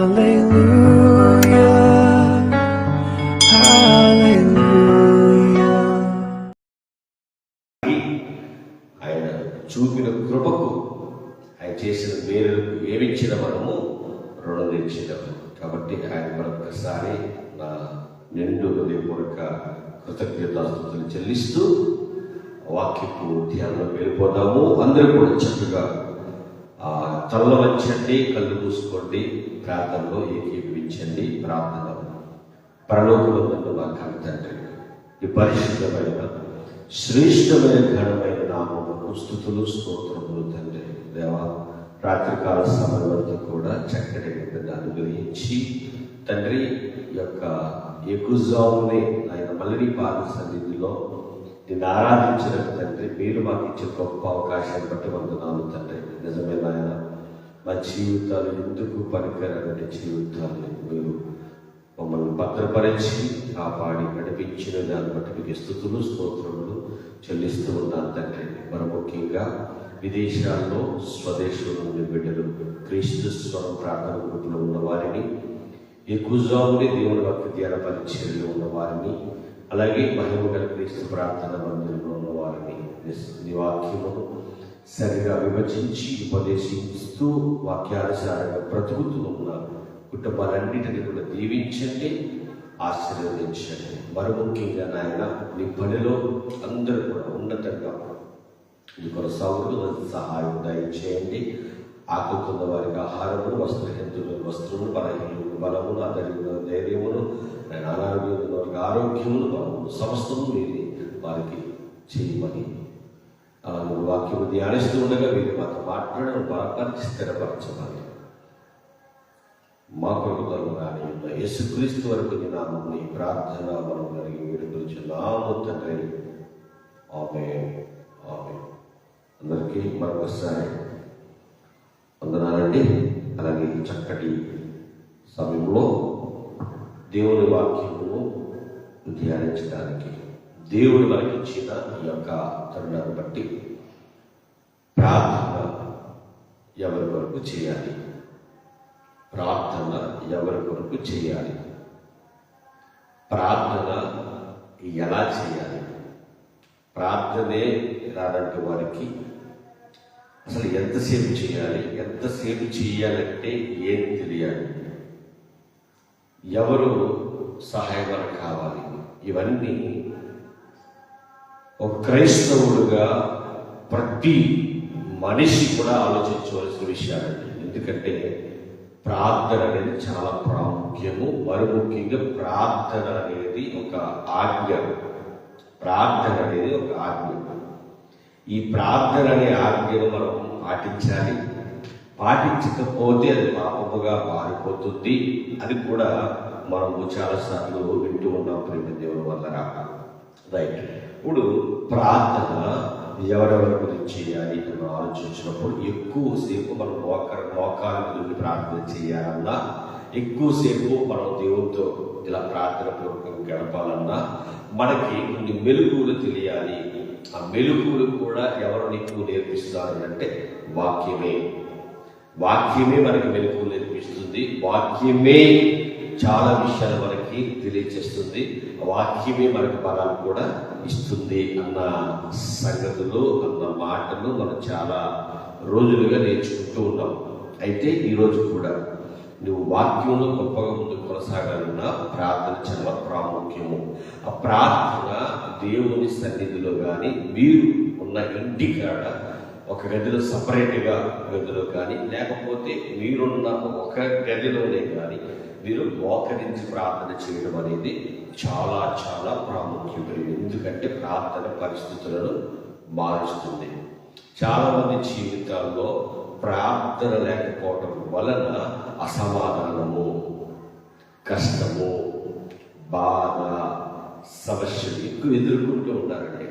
Hallelujah. ఆయన చూపిన కృపకు ఆయన చేసిన మేలుకు ఏమిచ్చిన మనము రుణం తెచ్చినాం కాబట్టి ఆయన మరొకసారి నా నిండు హృదయపూర్వక కృతజ్ఞతాస్తుతులు చెల్లిస్తూ వాక్యపు ధ్యానం వెళ్ళిపోదాము. అందరూ కూడా చక్కగా ఆ తల్ల వంచండి కళ్ళు మూసుకోండి. ప్రార్థనలో ఏకీభవించండి ప్రార్థన పరలోకంలో ఉన్న మా కవి తండ్రి ఈ పరిశుద్ధమైన శ్రేష్టమైన ఘనమైన నామము స్థుతులు స్తోత్రములు తండ్రి. దేవా రాత్రికాల సమయంలో కూడా చక్కటి నిద్రను అనుగ్రహించి తండ్రి ఈ యొక్క ఎగుజాముని ఆయన మళ్ళీ పాద సన్నిధిలో నిన్ను ఆరాధించిన తండ్రి మీరు మాకు ఇచ్చే గొప్ప అవకాశాన్ని బట్టి వందనాలు తండ్రి. నిజమైన ఆయన మా జీవితాలు ఎందుకు పనికిరాని జీవితాలు? మీరు మమ్మల్ని భద్రపరిచి కాపాడి నడిపించిన దాన్ని బట్టి మీకు స్థుతులు స్తోత్రములు చెల్లిస్తూ ఉన్నాను తండ్రి. మరి ముఖ్యంగా విదేశాల్లో స్వదేశంలో ఉండే బిడ్డలు క్రీస్తు స్వరం ప్రార్థన గ్రూపులో ఉన్నవారిని ఈ ఎక్కువజాముని దేవుని భక్తి ధ్యాన పరిచర్యలో ఉన్నవారిని అలాగే మహిమగల క్రీస్తు ప్రార్థన మందిరంలో ఉన్నవారిని వారిని సరిగా విభజించి ఉపదేశిస్తూ వాక్యానుసారంగా బ్రతుకుతూ ఉన్న కుటుంబాలన్నిటిని కూడా దీవించండి ఆశీర్వదించండి. మరి ముఖ్యంగా నాయన నీ పనిలో అందరూ కూడా ఉన్నతంగా ఇది కొనసాగుతూ సహాయం దయచేయండి. ఆకుతున్న వారికి ఆహారమును వస్త్రహెంతులు వస్త్రములు బలహీనులు బలమును అదరిగిన ధైర్యమును అనారోగ్యం వారికి ఆరోగ్యమును బలమును సమస్తము మీది వారికి చేయమని నువ్వు వాక్యము ధ్యానిస్తూ ఉండగా వీరు మాతో మాట్లాడడం బలపరిచి స్థిరపరచమని మా కొరకు రాని ఉన్న యేసుక్రీస్తు వరకు నామని ప్రార్థన మనం కలిగి విడుదలుచున్నాము తండ్రి. ఆమె ఆమె అందరికీ మరొకసారి వందనాలండి. అలాగే చక్కటి సమయంలో దేవుని వాక్యమును ధ్యానించడానికి దేవుడు మనకి ఇచ్చిన ఈ యొక్క తరుణాన్ని బట్టి ప్రార్థన ఎవరి వరకు చేయాలి? ప్రార్థన ఎవరి కొరకు చేయాలి? ప్రార్థన ఎలా చేయాలి? ప్రార్థనే రానంటే వారికి అసలు ఎంతసేపు చేయాలి? ఎంతసేపు చేయాలంటే ఏం తెలియాలి? ఎవరు సహాయం కావాలి? ఇవన్నీ ఒక క్రైస్తవుడుగా ప్రతి మనిషి కూడా ఆలోచించవలసిన విషయాలండి. ఎందుకంటే ప్రార్థన అనేది చాలా ప్రాముఖ్యము. మరి ముఖ్యంగా ప్రార్థన అనేది ఒక ఆజ్ఞ. ప్రార్థన అనేది ఒక ఆజ్ఞ. ఈ ప్రార్థన అనే ఆజ్ఞను మనం పాటించాలి. పాటించకపోతే అది పాపముగా మారిపోతుంది. అది కూడా మనము చాలాసార్లు వింటూ ఉన్నాం ప్రేమ దేవుని వల్ల రైట్. ఇప్పుడు ప్రార్థన ఎవరెవరి గురించి చేయాలి అని ఆలోచించినప్పుడు ఎక్కువసేపు మనం మోక మోకాల గురించి ప్రార్థన చేయాలన్నా ఎక్కువసేపు మనం దేవునితో ఇలా ప్రార్థన పూర్వకం గడపాలన్నా మనకి కొన్ని మెలుగులు తెలియాలి. ఆ మెలుగులు కూడా ఎవరు నీకు నేర్పిస్తారు అంటే వాక్యమే. వాక్యమే మనకి మెలుగులు నేర్పిస్తుంది. వాక్యమే చాలా విషయాలు మనకి తెలియచేస్తుంది. వాక్యమే మనకు బలాలు కూడా ఇస్తుంది అన్న సంగతులు అన్న మాటలు మనం చాలా రోజులుగా నేర్చుకుంటూ ఉన్నాం. అయితే ఈరోజు కూడా నువ్వు వాక్యంలో గొప్పగా ముందు కొనసాగాలన్నా ప్రార్థన చాలా ప్రాముఖ్యము. ఆ ప్రార్థన దేవుని సన్నిధిలో కానీ మీరు ఉన్న ఇంటి కాడ ఒక గదిలో సపరేట్గా గదిలో కానీ లేకపోతే మీరున్న ఒక గదిలోనే కానీ మీరు మోకరించి ప్రార్థన చేయడం అనేది చాలా చాలా ప్రాముఖ్యమైనది. ఎందుకంటే ప్రార్థన పరిస్థితులను మారుస్తుంది. చాలామంది జీవితాల్లో ప్రార్థన లేకపోవటం వలన అసమాధానము కష్టము బాధ సమస్యలు ఎక్కువ ఎదుర్కొంటూ ఉన్నారండి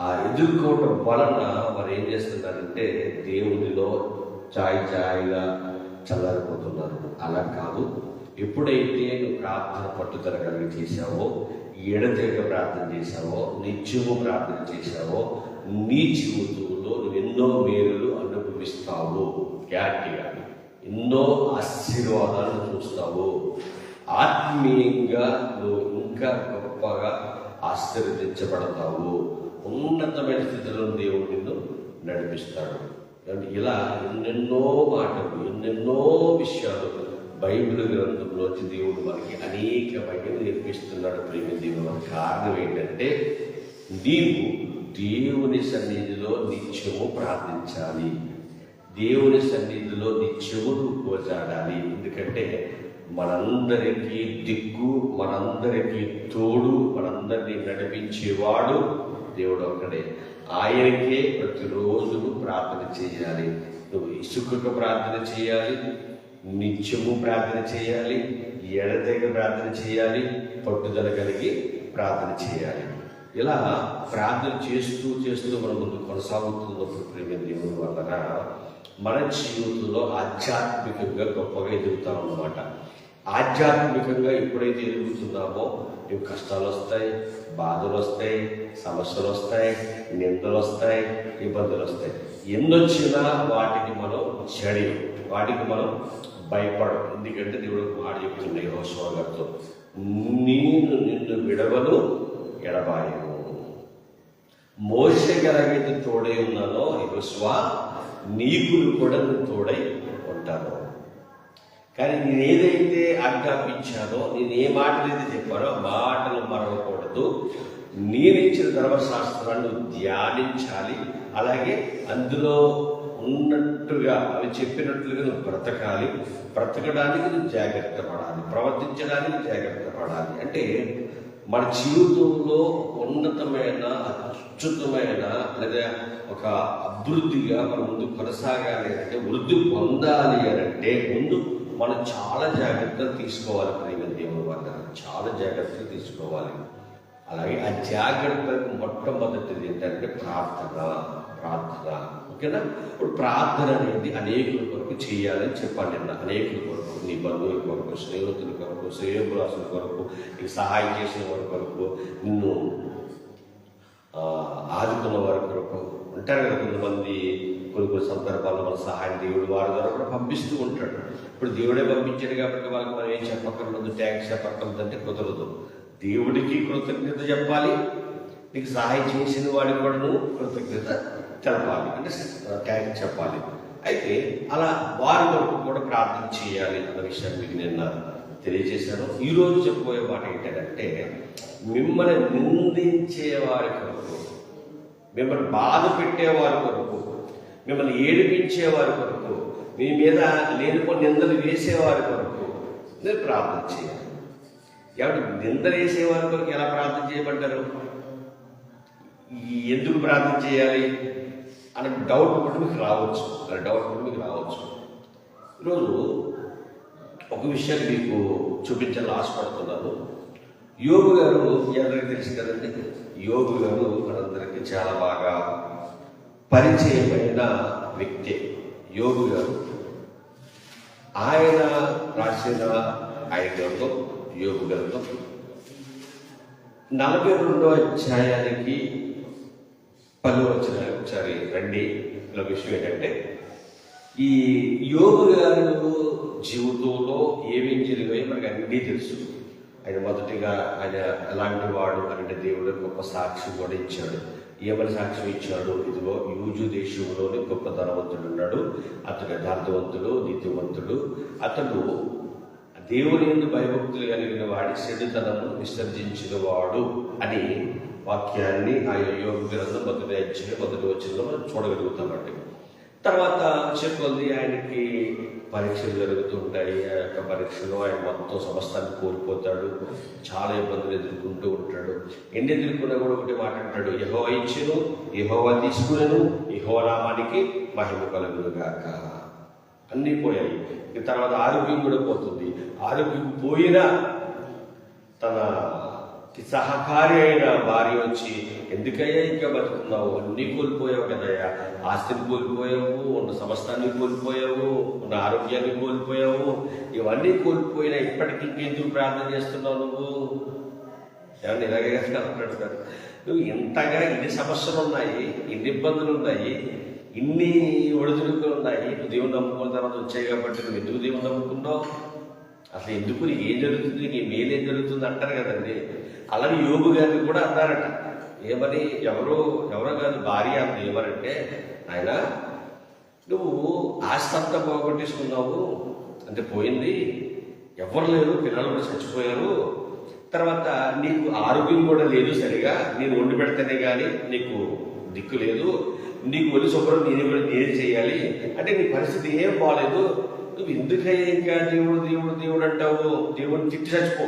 ఆ ఎదుర్కోవటం వలన మరి ఏం చేస్తున్నారంటే దేవునిలో చాయ్ చాయ్గా చల్లారిపోతున్నారు. అలా కాదు. ఎప్పుడైతే నువ్వు ప్రార్థన పట్టుదల కలిగి చేశావో ఎడతెగ ప్రార్థన చేశావో నిత్యము ప్రార్థన చేశావో నీ జీవితంలో నువ్వు ఎన్నో మేలులు అనుభవిస్తావు. గ్యారంటీగా ఎన్నో ఆశీర్వాదాలు చూస్తావు. ఆత్మీయంగా నువ్వు ఇంకా గొప్పగా ఆశీర్వదించబడతావు. ఉన్నతమైన స్థితిలో దేవుడు నిన్ను నడిపిస్తాడు. కాబట్టి ఇలా ఎన్నెన్నో మాటలు ఎన్నెన్నో విషయాలు బైబిల్ గ్రంథంలోంచి దేవుడు మనకి అనేకమైన నేర్పిస్తున్నాడు ప్రేమ దేవుడు. కారణం ఏంటంటే నీవు దేవుని సన్నిధిలో నిత్యము ప్రార్థించాలి. దేవుని సన్నిధిలో నిత్యము నువ్వు ఎందుకంటే మనందరికీ దిక్కు మనందరికీ తోడు మనందరినీ నడిపించేవాడు దేవుడు ఒక్కడే. ఆయనకే ప్రతిరోజు ప్రార్థన చేయాలి. నువ్వు ఇసుకకు ప్రార్థన చేయాలి నిత్యము ప్రార్థన చేయాలి ఎడతెగ ప్రార్థన చేయాలి పట్టుదల కలిగి ప్రార్థన చేయాలి. ఇలా ప్రార్థన చేస్తూ చేస్తూ మన ముందు కొనసాగుతున్నప్పుడు ప్రేమ దేవుని వలన మన జీవితంలో ఆధ్యాత్మికంగా గొప్పగా ఎదుగుతాం అన్నమాట ఆధ్యాత్మికంగా ఎప్పుడైతే ఎదుగుతున్నామో నీకు కష్టాలు వస్తాయి బాధలు వస్తాయి సమస్యలు వస్తాయి నిందలు వస్తాయి ఇబ్బందులు వస్తాయి ఎన్నొచ్చినా వాటికి మనం చెడి వాటికి మనం భయపడం ఎందుకంటే దేవుడు మాట చెప్తుంది యోశువ గారితో నేను నిన్ను విడవను ఎడబాయను. మోసకి ఎలాగైతే తోడై ఉన్నానో యోశువ నీకులు కూడా నేను తోడై ఉంటాను కానీ నేను ఏదైతే ఆజ్ఞాపించానో నేను ఏ మాటలు అయితే చెప్పానో మాటలు మరవకూడదు. నేను ఇచ్చిన ధర్మశాస్త్రాన్ని ధ్యానించాలి. అలాగే అందులో ఉన్నట్టుగా అవి చెప్పినట్లుగా నువ్వు బ్రతకాలి. బ్రతకడానికి నువ్వు జాగ్రత్త పడాలి. ప్రవర్తించడానికి జాగ్రత్త పడాలి. అంటే మన జీవితంలో ఉన్నతమైన అత్యుతమైన లేదా ఒక అభివృద్ధిగా మన ముందు కొనసాగాలి అంటే వృద్ధి పొందాలి అని అంటే ముందు మనం చాలా జాగ్రత్తలు తీసుకోవాలి ప్రేమ దేవుడు వల్ల చాలా జాగ్రత్తలు తీసుకోవాలి. అలాగే ఆ జాగ్రత్తలకు మొట్టమొదటిది ఏంటంటే ప్రార్థన ప్రార్థన. ఓకేనా? ఇప్పుడు ప్రార్థన అనేది అనేకుల కొరకు చేయాలని చెప్పాను నిన్న. అనేకుల కొరకు నీ బంధువుల కొరకు స్నేహితుల కొరకు శ్రేయోపురాసుల కొరకు నీకు సహాయం చేసిన వారి కొరకు నిన్ను ఆదుకున్న వారి కొరకు. ఉంటారు కదా కొంతమంది కొన్ని కొన్ని సందర్భాల్లో మన సహాయం దేవుడు వారి ద్వారా కూడా పంపిస్తూ ఉంటాడు. ఇప్పుడు దేవుడే పంపించాడు కాబట్టి వాళ్ళకి మనం ఏం చెప్పక్కర్లేదు ట్యాక్స్ చెప్పక్కర్లేదు అంటే కుదరదు. దేవుడికి కృతజ్ఞత చెప్పాలి. నీకు సహాయం చేసిన వాడికి కూడా నువ్వు కృతజ్ఞత తెలపాలి. అంటే ట్యాక్స్ చెప్పాలి. అయితే అలా వారి వరకు కూడా ప్రార్థన చేయాలి అన్న విషయాన్ని మీకు నిన్న తెలియజేశాను. ఈ రోజు చెప్పబోయే మాట ఏంటంటే మిమ్మల్ని నిందించే వారి కొరకు మిమ్మల్ని బాధ పెట్టేవారి కొరకు మిమ్మల్ని ఏడిపించేవారి కొరకు మీ మీద లేనిపోని నిందలు వేసేవారి కొరకు మీరు ప్రార్థన చేయాలి. కాబట్టి నిందలు వేసేవారి కొరకు ఎలా ప్రార్థన చేయబడ్డారు? ఈ ఎందుకు ప్రార్థన చేయాలి అనే డౌట్ కూడా మీకు రావచ్చు. అలా డౌట్ కూడా మీకు రావచ్చు. ఈరోజు ఒక విషయాన్ని మీకు చూపించాలని ఆశపడుతున్నాను. యోగు గారు మీ అందరికీ తెలుసు కదండి. యోగు గారు మనందరికీ చాలా బాగా పరిచయమైన వ్యక్తి యోగి గారు. ఆయన రాసిన ఆయన గ్రంథం యోగు గ్రంథం. నలభై రెండో అధ్యాయానికి పలు వచ్చిన ఒకసారి రండి. విషయం ఏంటంటే ఈ యోగు గారు జీవితంలో ఏమేం జరిగాయో మనకు అన్నీ తెలుసు. ఆయన మొదటిగా ఆయన ఎలాంటి వాడు అంటే దేవుడు గొప్ప సాక్షి కూడా ఇచ్చాడు. ఏమని సాక్ష్యం ఇచ్చాడు? ఇదిగో యూజు దేశంలోని గొప్ప ధనవంతుడు ఉన్నాడు. అతడు యథార్థవంతుడు నీతివంతుడు. అతడు దేవుని ఎందు భయభక్తులు కలిగిన వాడి చెడుతనము విసర్జించిన వాడు అని వాక్యాన్ని ఆ యోగ గ్రంథం మొదటి అధ్యాయం మొదటి వచ్చిందో మనం చూడగలుగుతామండి. తర్వాత చెప్పుకుంది ఆయనకి పరీక్షలు జరుగుతూ ఉంటాయి ఆ యొక్క పరీక్షలో ఆయన మొత్తం సమస్తాన్ని కోల్పోతాడు. చాలా ఇబ్బందులు ఎదుర్కొంటూ ఉంటాడు. ఎన్ని ఎదుర్కొన్నా కూడా ఒకటి మాట అంటాడు యహో ఇచ్చును యహోవా తీసుకునేను యహో నామానికి మహిమ కలుగునుగాక అన్నీ పోయాయి. తర్వాత ఆరోగ్యం కూడా పోతుంది. ఆరోగ్యం పోయినా తన సహకారి అయిన భార్య వచ్చి ఎందుకయ్యా ఇంకా బతుకున్నావు? అన్నీ కోల్పోయావు కదయ్యా. ఆస్తిని కోల్పోయావు ఉన్న సమస్తాన్ని కోల్పోయావు ఉన్న ఆరోగ్యాన్ని కోల్పోయావు. ఇవన్నీ కోల్పోయినా ఇప్పటికి ఇంకెందుకు ప్రార్థన చేస్తున్నావు నువ్వు? ఏమన్నా ఇలాగే నువ్వు ఇంతగా ఇన్ని సమస్యలు ఉన్నాయి ఇన్ని ఇబ్బందులు ఉన్నాయి ఇన్ని ఒడిదుడుకులు ఉన్నాయి నువ్వు దేవుని నమ్ముకున్న తర్వాత వచ్చాయి కాబట్టి నువ్వు ఎందుకు దేవుని నమ్ముకున్నావు? అసలు ఎందుకు నీకు ఏం జరుగుతుంది? నీకు మేలేం జరుగుతుంది అంటారు కదండి. అలాగే యోగు గారిని కూడా అన్నారట. ఏమని ఎవరో ఎవరో కాదు భార్య అంత ఏమనంటే ఆయన నువ్వు ఆస్తి పోగొట్టేసుకున్నావు. అంటే పోయింది. ఎవరు లేరు. పిల్లలు కూడా చచ్చిపోయారు. తర్వాత నీకు ఆరోగ్యం కూడా లేదు సరిగా. నేను వండి పెడితేనే కానీ నీకు దిక్కు లేదు. నీకు ఒలి శుభ్రం నేనే కూడా నేను చేయాలి. అంటే నీ పరిస్థితి ఏం బాగాలేదు నువ్వు ఎందుకయ్యా ఇంకా దేవుడు దేవుడు దేవుడు అంటావు? దేవుడిని తిట్టి చచ్చిపో.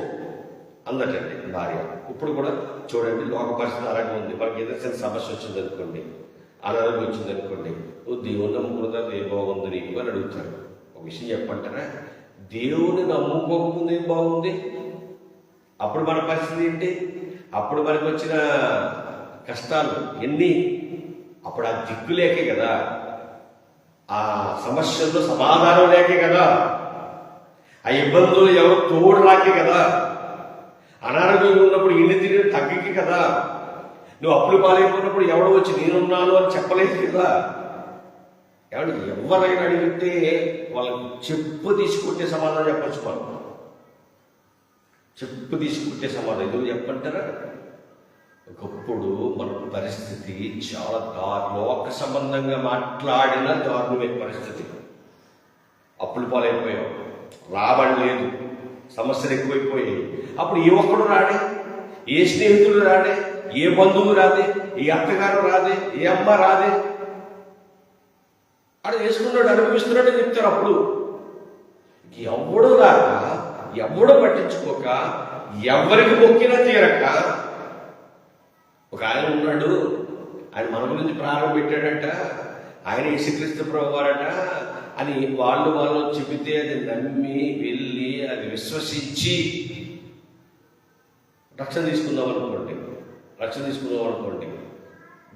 అందటండి భార్య. ఇప్పుడు కూడా చూడండి లోక పరిస్థితి అలాగే ఉంది. మనకి ఏదైనా సమస్య వచ్చింది అనుకోండి అనారోగ్యం వచ్చింది అనుకోండి నువ్వు దేవుడు నమ్ముకున్నదా ఏ బాగుంది నీకు అని అడుగుతారు. ఒక విషయం చెప్పంటారా దేవుడిని నమ్ముకోకముందు ఏం బాగుంది. అప్పుడు మన పరిస్థితి ఏంటి? అప్పుడు మనకు వచ్చిన కష్టాలు ఎన్ని? అప్పుడు ఆ దిక్కు లేకే కదా. ఆ సమస్యల్లో సమాధానం లేకే కదా? ఆ ఇబ్బందులు ఎవరు తోడు రాకే కదా? అనారోగ్యంగా ఉన్నప్పుడు ఇన్ని తిరిగి తగ్గకి కదా? నువ్వు అప్పులు పాలైపోయినప్పుడు ఎవడు వచ్చి నేనున్నాను అని చెప్పలేదు కదా? ఏమంటే ఎవరైనా అడిగితే వాళ్ళకి చెప్పు తీసుకుంటే సమాధానం చెప్పచ్చు మనం. చెప్పు తీసుకుంటే సమాధానం. ఎందుకు చెప్పంటారా ఒకప్పుడు మన పరిస్థితి చాలా దారు లోక సంబంధంగా మాట్లాడిన దారుణమే పరిస్థితి. అప్పులు పాలైపోయాం. రాబడి లేదు. సమస్యలు ఎక్కువైపోయాయి. అప్పుడు ఏ ఒక్కడు రాడే ఏ స్నేహితుడు రాడే ఏ బంధువు రాదే ఏ అత్తగారు రాదే ఏ అమ్మ రాదే అది వేసుకున్నాడు అనుభవిస్తున్నాడు చెప్తారు అప్పుడు. ఎవడు రాక ఎవడు పట్టించుకోక ఎవరికి మొక్కినా తీరక ఒక ఆయన ఉన్నాడు. ఆయన మన గురించి ప్రారంభం పెట్టాడట. ఆయన యేసుక్రీస్తు ప్రభువారట అని వాళ్ళు వాళ్ళు చెబితే అది నమ్మి వెళ్ళి అది విశ్వసించి రక్షణ తీసుకుందాం అనుకోండి. రక్షణ తీసుకుందాం అనుకోండి.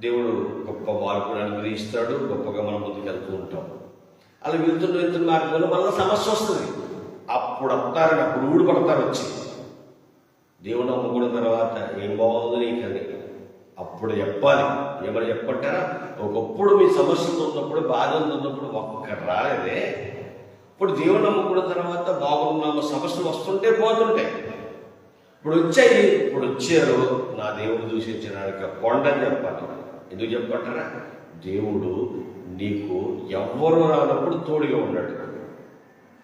దేవుడు గొప్ప మార్పును అనుగ్రహిస్తాడు. గొప్పగా మనం ముందుకు వెళ్తూ ఉంటాం. అలా వెళ్తున్న వెళ్తున్న మార్గంలో మళ్ళీ సమస్య వస్తుంది. అప్పుడు వస్తారు అప్పుడు ఊడిపడతారు వచ్చి. దేవుడు నమ్ముకున్న తర్వాత ఏం బాగుంది నీకని అప్పుడు చెప్పాలి. ఏమైనా చెప్పంటారా ఒకప్పుడు మీ సమస్యలు ఉన్నప్పుడు బాధలు ఉన్నప్పుడు ఒక్క రాలేదే. ఇప్పుడు దేవుడు నమ్ముకున్న తర్వాత బాగున్నాము సమస్యలు వస్తుంటే పోతుంటాయి. ఇప్పుడు వచ్చాయి ఇప్పుడు వచ్చారు. నా దేవుడు దూషించడానికి కొండని చెప్పాలి. ఎందుకు చెప్పంటారా దేవుడు నీకు ఎవ్వరు రానప్పుడు తోడుగా ఉన్నాడు.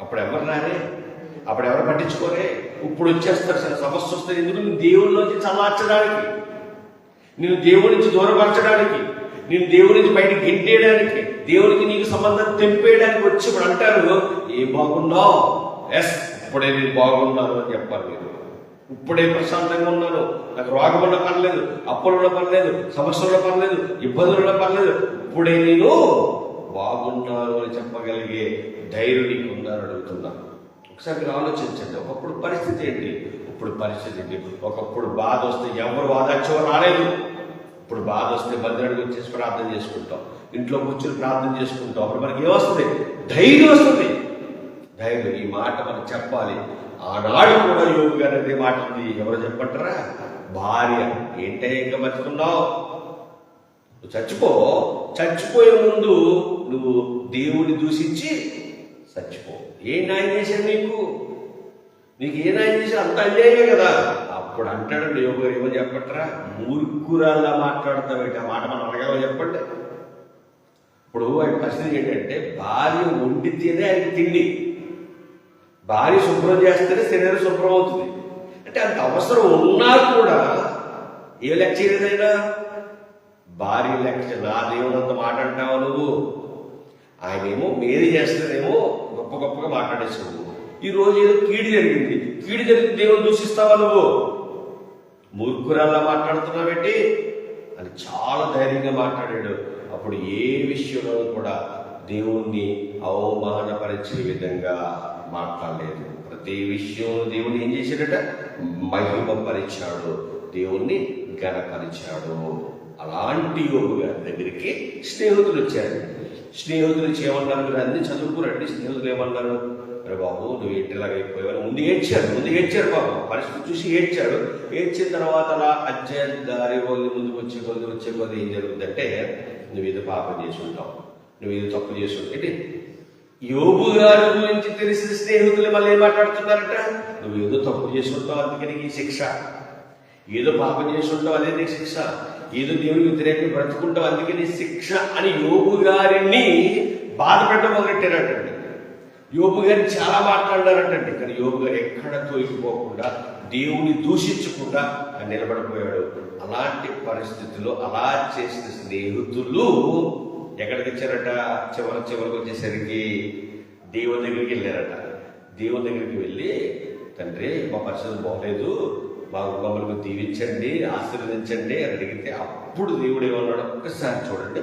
అప్పుడు ఎవరు రారే అప్పుడు ఎవరు పట్టించుకోరే ఇప్పుడు వచ్చేస్తారు సార్. సమస్య వస్తే ఎందుకు? నేను దేవుళ్ళలోంచి చల్లార్చడానికి. నేను దేవుడి నుంచి దూరపరచడానికి నేను దేవుడి నుంచి బయటకు గెంటేయడానికి దేవుడికి నీకు సంబంధం తెంపేయడానికి వచ్చి ఇప్పుడు అంటారు ఏ బాగున్నావు? ఎస్ ఇప్పుడే నేను బాగున్నాను అని చెప్పాలి మీరు. ఇప్పుడే ప్రశాంతంగా ఉన్నాను. నాకు రోగం ఉన్న పర్లేదు అప్పులు ఉన్న పర్లేదు సమస్యలు ఉన్న పర్లేదు ఇబ్బందులు ఉన్న పర్లేదు ఇప్పుడే నేను బాగున్నాను అని చెప్పగలిగే ధైర్యం నీకు ఉందని అడుగుతున్నాను ఒకసారి మీరు ఆలోచించండి. ఒకప్పుడు పరిస్థితి ఏంటి? ఇప్పుడు పరిస్థితి ఏంటి? ఒకప్పుడు బాధ వస్తే ఎవరు వాదాక్షో రాలేదు. ఇప్పుడు బాధ వస్తే భద్రుడికి వచ్చేసి ప్రార్థన చేసుకుంటాం. ఇంట్లో కూర్చొని ప్రార్థన చేసుకుంటాం. అప్పుడు మనకి ఏమొస్తుంది ధైర్యం వస్తుంది. ధైర్యం. ఈ మాట మనకు చెప్పాలి. ఆనాడు కూడా యోగి గారు అదే మాట ఉంది ఎవరు చెప్పంటారా? భార్య. ఏంటే ఇంకా బతుకున్నావు? నువ్వు చచ్చిపో. చచ్చిపోయే ముందు నువ్వు దేవుని దూషించి చచ్చిపో. ఏం న్యాయం చేశాడు నీకు? నీకు ఏదైనా చేసి అంత అన్యాయమే కదా. అప్పుడు అంటాడు యోగు గారు ఏమని చెప్పట్రా? మూర్ఖురాల్లా మాట్లాడతావేంటి ఆ మాట మనం అడగాలో చెప్పండి. ఇప్పుడు ఆయన పరిస్థితి ఏంటంటే భార్య వండితేనే ఆయన తిండి. భార్య శుభ్రం చేస్తేనే శరీరం శుభ్రం అవుతుంది. అంటే అంత అవసరం ఉన్నా కూడా ఏ లెక్చర్ ఏదైనా భార్య లెక్చర్ నా దేవుడంత మాట అంటావా నువ్వు? ఆయనేమో మేలు చేస్తేనేమో గొప్ప గొప్పగా మాట్లాడేసావు ఈ రోజు ఏదో కీడి జరిగింది. కీడి జరిగింది దేవుడు దూషిస్తావా నువ్వు? మూర్ఖురాల్లా మాట్లాడుతున్నావేంటి? అని చాలా ధైర్యంగా మాట్లాడాడు. అప్పుడు ఏ విషయంలో కూడా దేవుణ్ణి అవమానపరిచే విధంగా మాట్లాడలేదు. ప్రతి విషయంలో దేవుడు ఏం చేశాడట? మహిమపరిచాడు. దేవుణ్ణి గణపరిచాడు అలాంటి యోగు గారి దగ్గరికి స్నేహితులు వచ్చారు. స్నేహితులు వచ్చి ఏమన్నారు? మీరు అన్ని చదువుకురండి. స్నేహితులు ఏమన్నారు? అరే బాబు నువ్వు ఏంటిలాగా అయిపోయావు. ముందు ఏడ్చాడు ముందు ఏడ్చాడు బాబు పరిస్థితి చూసి ఏడ్చాడు. ఏడ్చిన తర్వాత అలా అధ్యాయ దారి కొద్ది ముందుకు వచ్చే కొద్ది వచ్చే కొద్ది ఏం జరుగుతుందంటే నువ్వు ఇది పాపం చేసి ఉంటావు. నువ్వు ఇది తప్పు చేసావు యోగు గారి గురించి తెలిసిన స్నేహితులు మళ్ళీ ఏం మాట్లాడుతున్నారట? నువ్వు ఏదో తప్పు చేసి ఉంటావు అందుకని ఈ శిక్ష. ఏదో పాపం చేసి ఉంటావు అదే నీ శిక్ష. ఏదో దేవుని వ్యతిరేకంగా బ్రతుకుంటావు అందుకని శిక్ష అని యోగు గారిని బాధ మొదలెట్టారటండి. యోగు గారు చాలా మాట్లాడారటండి. కానీ యోగు గారు ఎక్కడ తోలిపోకుండా దేవుని దూషించకుండా నిలబడిపోయాడు. అలాంటి పరిస్థితుల్లో అలా చేసిన స్నేహితులు ఎక్కడికి వచ్చారట? చివరి చివరికి వచ్చేసరికి దేవుని దగ్గరికి వెళ్ళారట. దేవుని దగ్గరికి వెళ్ళి తండ్రి మా పరిస్థితి బాగలేదు. మా మమ్మల్ని దీవించండి ఆశీర్వదించండి అని అడిగితే అప్పుడు దేవుడు ఏమన్నాడు? ఒక్కసారి చూడండి.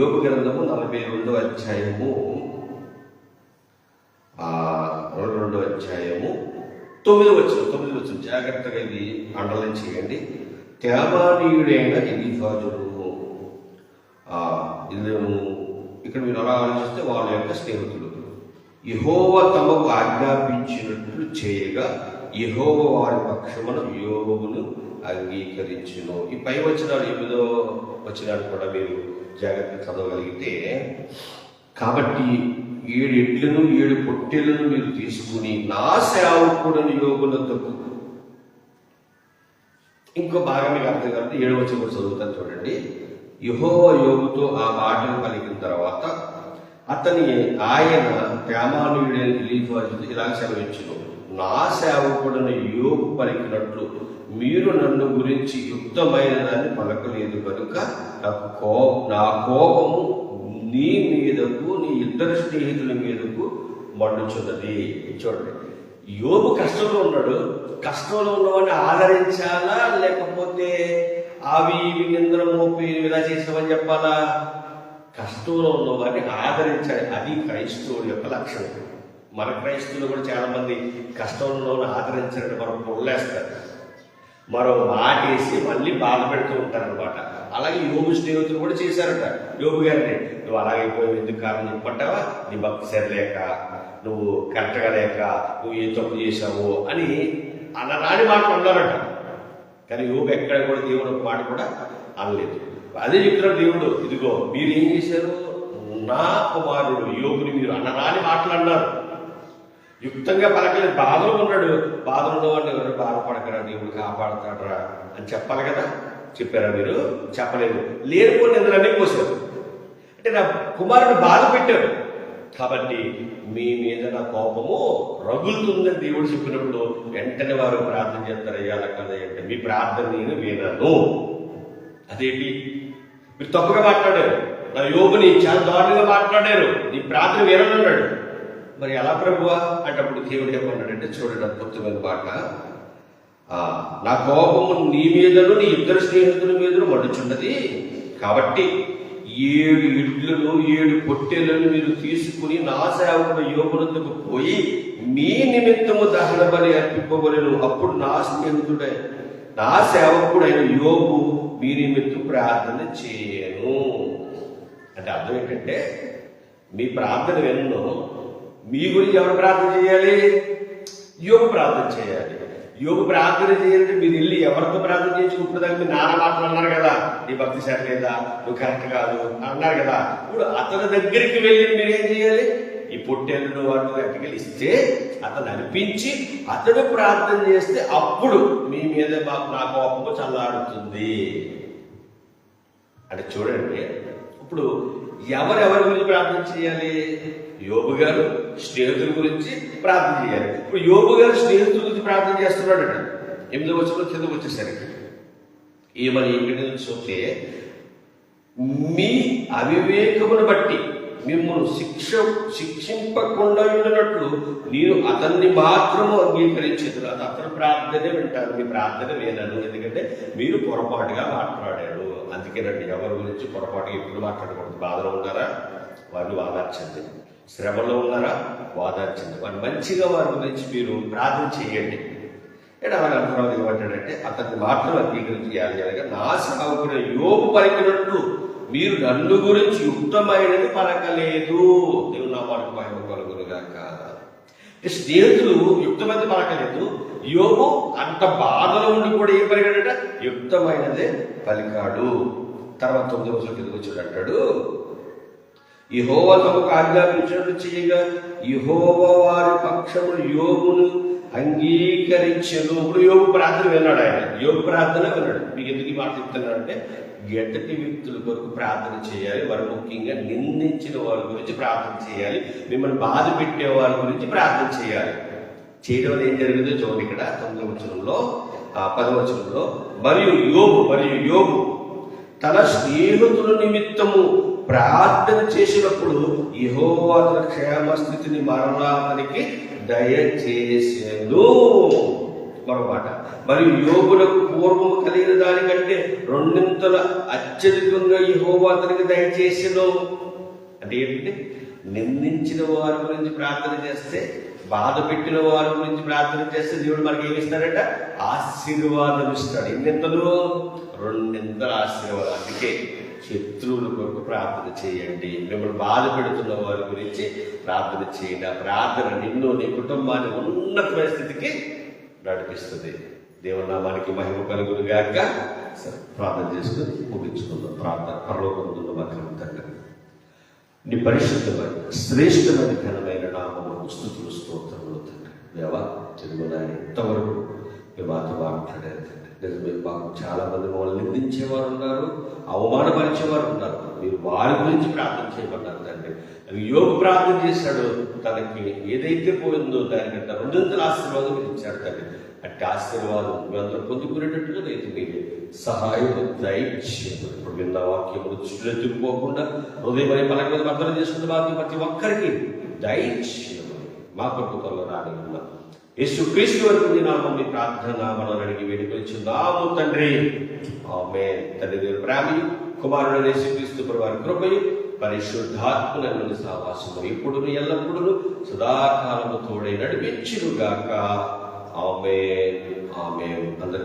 యోగ గ్రంథము నలభై రెండో అధ్యాయము. రెండు రెండో అధ్యాయము. తొమ్మిది వచ్చిన తొమ్మిది వచ్చిన జాగ్రత్తగా ఇది అండలం చేయండి. తేమానీయుడైన ఎలిఫాజును ఆ ఇదేమో ఇక్కడ మీరు అలా ఆలోచిస్తే వాళ్ళ యొక్క స్నేహితులు. యహోవ తమకు ఆజ్ఞాపించినట్లు చేయగా యహోవ వారి పక్షమున యోగును అంగీకరించును. ఈ పై వచ్చినాడు ఎనిమిదో వచ్చినాడు కూడా మీరు జాగ్రత్త చదవగలిగితే కాబట్టి ఏడు ఎడ్లను ఏడు పొట్టెలను మీరు తీసుకుని నా సేవకుడని యోగులతో ఇంకో భాగం మీకు అర్థం కాబట్టి ఏడు వచ్చి కూడా చదువుతాను చూడండి. యహోవ యోగుతో ఆ మాటను పలికిన తర్వాత అతని ఆయన ప్రేమానుయుడైన ఎలీఫాజుతో ఇలా సెలవిచ్చును నా సేవకుడని యోగు పలికినట్లు మీరు నన్ను గురించి యుక్తమైన దాన్ని పలకలేదు కనుక నాకు కో నా కోపము నీ మీదకు నీ ఇద్దరు స్నేహితుల మీదకు మండుచున్నది. చూడండి. యోబు కష్టంలో ఉన్నాడు. కష్టంలో ఉన్నవాడిని ఆదరించాలా? లేకపోతే అవి ఇవి నిందన మోపి ఇలా చేసామని చెప్పాలా? కష్టంలో ఉన్నవాడిని ఆదరించాలి. అది క్రైస్తవుడి యొక్క లక్షణం. మన క్రైస్తవులు కూడా చాలా మంది కష్టంలో ఆదరించాలని మనం పొల్లేస్తారు మరో మాటేసి మళ్ళీ బాధ పెడుతూ ఉంటారనమాట అలాగే యోగు స్నేహితులు కూడా చేశారట. యోగు గారిని నువ్వు అలాగే పోయి ఎందుకు కారణం చెప్పంటావా నీ భక్తి సరిలేక నువ్వు కరెక్ట్గా లేక నువ్వు ఏం తప్పు చేసావు అని అనరాని మాటలు అన్నారట కానీ యోగ ఎక్కడ కూడా దేవుడు ఒక మాట కూడా అనలేదు. అదే చెప్తున్నాడు దేవుడు ఇదిగో మీరు ఏం చేశారు? నా కుమారుడు యోగుని మీరు అనరాని మాటలు అన్నారు. యుక్తంగా పలకలేదు. బాధలో ఉన్నాడు. బాధలో ఉన్నవాడిని ఎవరు బాధపడకరా? దేవుడు కాపాడతాడరా అని చెప్పాలి కదా? చెప్పారా మీరు? చెప్పలేదు. లేనిపోయిన నిందలన్నీ పోసారు నా కుమారుడు బాధ పెట్టాడు. కాబట్టి మీ మీద నా కోపము రగులుతుందని దేవుడు చెప్పినప్పుడు వెంటనే వారు ప్రార్థన చేస్తారు అయ్యా కదా అంటే మీ ప్రార్థన నేను వినను. అదేంటి? మీరు తప్పుగా మాట్లాడారు. నా యోగుని చాలా దారుణంగా మాట్లాడారు. నీ ప్రార్థన విననున్నాడు మరి ఎలా ప్రభువా? అంటే అప్పుడు దేవుడు ఏమన్నాడంటే చూడండి అద్భుతమైన మాట నా కోపము నీ మీదను నీ ఇద్దరు స్నేహితుల మీదను మడుచున్నది. కాబట్టి ఏడు ఇడ్లను ఏడు పొట్టెలను మీరు తీసుకుని నా సేవకుడు యోగునందుకు పోయి మీ నిమిత్తము దహన బలి అర్పింపబలను అప్పుడు నా స్నేహితుడై నా సేవకుడైన యోగు మీ నిమిత్తం ప్రార్థన చేయను. అంటే అర్థం ఏంటంటే మీ ప్రార్థన వెన్ను. మీ గురించి ఎవరు ప్రార్థన చేయాలి? యోగు ప్రార్థన చేయాలి. యోగు ప్రార్థన చేయాలంటే మీరు వెళ్ళి ఎవరితో ప్రార్థన చేయించుకుంటున్న దానికి నాన్న మాటలు అన్నారు కదా. భక్తి సరిలేదా? నువ్వు కరెక్ట్ కాదు. అన్నారు కదా. ఇప్పుడు అతని దగ్గరికి వెళ్ళి మీరేం చేయాలి? ఈ పొట్టేళ్ళు వాడు ఎక్కడికి ఇస్తే అతను అనిపించి అతడు ప్రార్థన చేస్తే అప్పుడు మీ మీద మా- నా కోపము చల్లాడుతుంది అంటే చూడండి ఇప్పుడు ఎవరెవరి గురించి ప్రార్థన చేయాలి? యోబు గారు స్నేహితుల గురించి ప్రార్థన చేయాలి. ఇప్పుడు యోబు గారు స్నేహితుల గురించి ప్రార్థన చేస్తున్నాడు ఎనిమిది వచ్చిన కిందకు వచ్చేసరికి ఏమని ఇక్కడి నుంచి చూస్తే మీ అవివేకమును బట్టి మిమ్మల్ని శిక్ష శిక్షింపకుండా ఉండినట్లు నేను అతన్ని మాత్రము అంగీకరించదు. అది అతని ప్రార్థనే వింటాను మీ ప్రార్థన వినను ఎందుకంటే మీరు పొరపాటుగా మాట్లాడారు. అందుకేనండి ఎవరి గురించి పొరపాటుగా ఎప్పుడు మాట్లాడకూడదు. బాధలో ఉన్నారా? వారిని వాదార్చండి శ్రమలో ఉన్నారా? వాదార్చండి వారిని మంచిగా వారి గురించి మీరు ప్రార్థన చేయండి. అంటే అలాగే అంటున్నది ఏమంటాడంటే అతన్ని మాత్రం అంగీకరించాలి అనగా నా సాగుకునే యోగు పలికినట్లు మీరు నన్ను గురించి యుక్తమైనది పలకలేదు. దేవుడు నా మాట మహిమ కలుగునుగాక స్నేహితులు యుక్తమైనది పలకలేదు. యోగు అంత బాధలో ఉండి కూడా ఏం పలికాడంటే? యుక్తమైనదే పలికాడు. తర్వాత తొమ్మిది రోజుల కింద వచ్చాడు అంటాడు యహోవ తమకు ఆజ్ఞాపించినట్లు చేయగా యహోవ వారి పక్షము యోగును అంగీకరించదు ఇప్పుడు యోగు ప్రార్థన విన్నాడు ఆయన. యోగు ప్రార్థన విన్నాడు. మీకు ఎందుకు మాట చెప్తున్నానంటే ఎట్టటి వ్యక్తుల కొరకు ప్రార్థన చేయాలి వారు ముఖ్యంగా నిందించిన వారి గురించి ప్రార్థన చేయాలి మిమ్మల్ని బాధ పెట్టే వారి గురించి ప్రార్థన చేయాలి. చేయడం వల్ల ఏం జరిగిందో చూడండి ఇక్కడ తొమ్మిది వచనంలో ఆ పదవచనంలో మరియు యోగు మరియు యోగు తన స్నేహితుల నిమిత్తము ప్రార్థన చేసినప్పుడు యెహోవా అతని క్షేమ స్థితిని మరలా అతనికి దయచేసెను. మరో మరియు యోగులకు పూర్వము కలిగిన దానికంటే రెండింతల అత్యధికంగా యహోవా అతనికి దయచేసెను. అంటే ఏంటంటే నిందించిన వారి గురించి ప్రార్థన చేస్తే బాధ పెట్టిన వారి గురించి ప్రార్థన చేస్తే దేవుడు మనకి ఏమి ఇస్తాడట ఆశీర్వాదం ఇస్తాడు ఎన్నింతలు రెండింతల ఆశీర్వాదం. అందుకే శత్రువుల కొరకు ప్రార్థన చేయండి. మిమ్మల్ని బాధ పెడుతున్న వారి గురించి ప్రార్థన చేయండి. ఆ ప్రార్థన నిన్ను నీ కుటుంబాన్ని ఉన్నతమైన స్థితికి నడిపిస్తుంది. దేవుని నామానికి మహిమ కలుగును గాక. ప్రార్థన చేసుకుని ముగించుకుందాం. ప్రార్థన పరలోకంలో మాత్రం తండ్రి నీ పరిశుద్ధమైన శ్రేష్టమైన ఘనమైన నామము స్థుతులు స్తోత్రములు తండ్రి దేవా తెలుగు ఎంతవరకు ఇంతవరకు మీ మాతో మాట్లాడారు తండ్రి నిజమే మాకు చాలా మంది మమ్మల్ని నిందించేవారు ఉన్నారు అవమానపరిచేవారు ఉన్నారు. మీరు వారి గురించి ప్రార్థన చేయమన్నారు తండ్రి. యోగ ప్రార్థన చేశాడు తనకి ఏదైతే పోయిందో దానికంటే రెండంతల ఆశీర్వాదం మీరు ఇచ్చాడు తండ్రి. అట్టి ఆశీర్వాదం మేమందరూ పొందుకునేటట్టుగా రైతు మీరే సహాయం దయచేయమని ఇప్పుడు విన్న వాక్యములు చుట్టుపోకుండా హృదయం పలక మీద భద్రం చేసుకున్న వాక్యం ప్రతి ఒక్కరికి దయచేయమని మా ప్రభుత్వంలో రాని ఉన్నాం యేసు క్రీస్తు వరకు నామని మీ ప్రార్థన నామని అడిగి వేడుకొచ్చున్నాము తండ్రి. ఆమె తండ్రి ప్రేమయు కుమారుడు యేసు క్రీస్తు వారి కృపయు పరిశుద్ధాత్మన సావాసము ఇప్పుడు ఎల్లప్పుడూ సదాకాలము తోడే నడిపించుగాక ఆమె ఆమె అందరికి